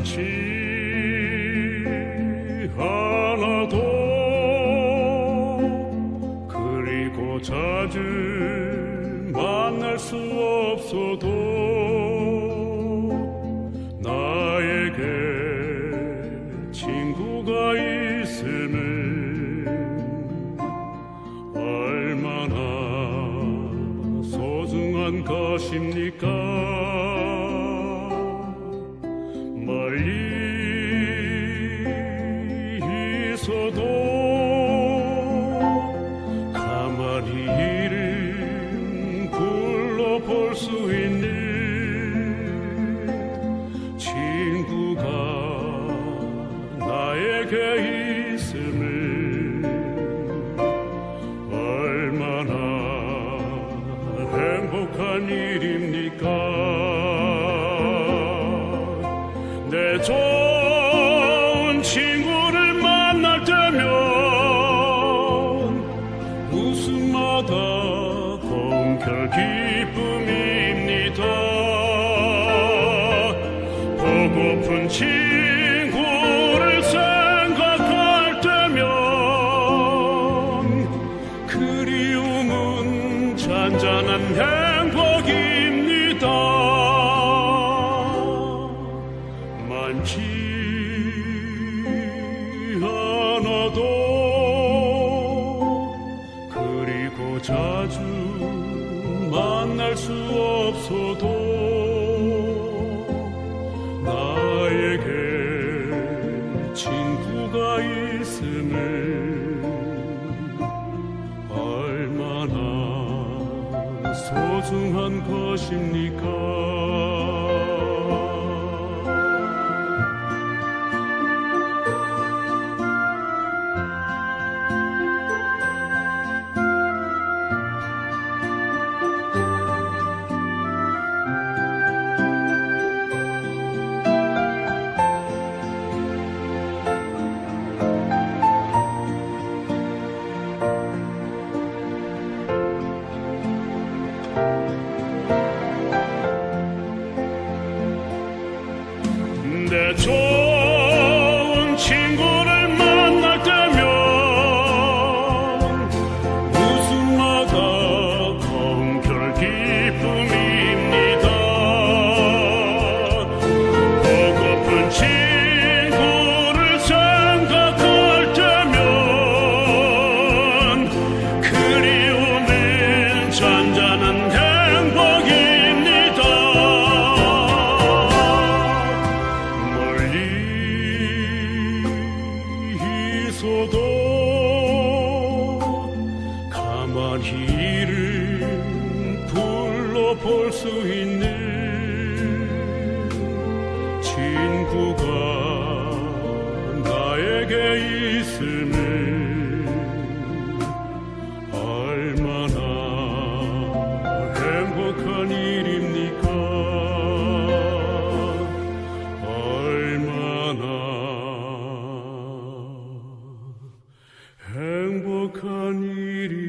많지 않아도 그리고 자주 만날 수 없어도 나에게 친구가 있음은 얼마나 소중한 것입니까? 멀리 있어도 가만히 이름 불러볼 수 있는 친구가 나에게 있음을 얼마나 행복한 일 친구를 생각할 때면 그리움은 잔잔한 행복입니다. 많지 않아도 그리고 자주 만날 수 없어도 소중한 것입니까? der Tod. 볼 수 있는 친구가 나에게 있음을 얼마나 행복한 일입니까? 얼마나 행복한 일이